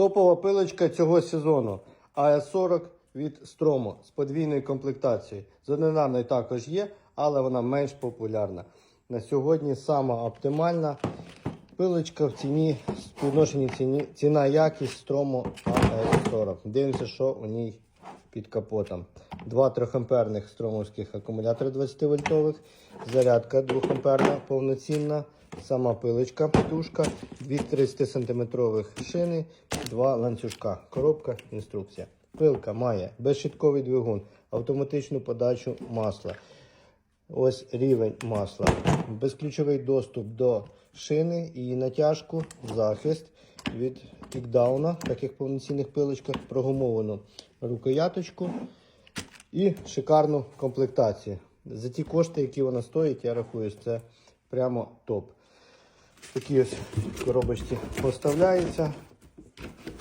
Топова пилочка цього сезону АС-40 від строму з подвійною комплектацією. З одинарною також є, але вона менш популярна. На сьогодні сама оптимальна пилочка в ціні, співвідношенні ціні, ціна якість Stromo AS40. Дивимося, що у ній під капотом. Два 3 амперних стромовських акумулятори 20 вольтових, зарядка 2 амперна повноцінна, сама пилочка, потужка, дві 30 сантиметрових шини, два ланцюжка, коробка, інструкція. Пилка має безщитковий двигун, автоматичну подачу масла. Ось рівень масла. Безключовий доступ до шини і натяжку, захист від кікдауна, так як в повноцінних пилочках, прогумовану рукояточку і шикарну комплектацію. За ті кошти, які вона стоїть, я рахую, що це прямо топ. Такі ось коробочці поставляються.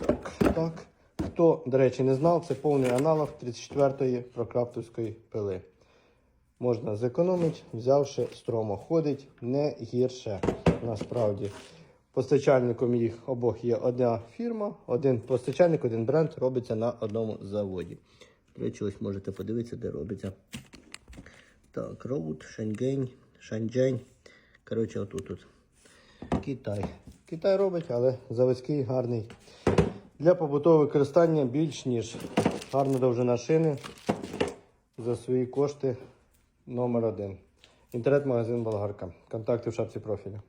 Так, так. Хто, до речі, не знав, це повний аналог 34-ї прокрафтовської пили. Можна зекономити, взявши стромо. Ходить не гірше насправді. Постачальником їх обох є одна фірма, один постачальник, один бренд робиться на одному заводі. До речі, ось можете подивитися, де робиться. Так, Роуд, Шеньгень, Шаньчжень. Коротше, отут. тут. Китай. Китай робить, але заводський гарний. Для побутового використання більш ніж гарна довжина шини за свої кошти номер один. Інтернет-магазин Болгарка. Контакти в шапці профілю.